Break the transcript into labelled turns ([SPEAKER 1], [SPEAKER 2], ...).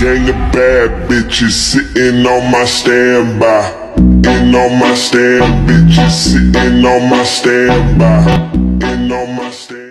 [SPEAKER 1] Gang of bad bitches sitting on my standby. In on my stand, bitches sitting on my standby. In on my stand.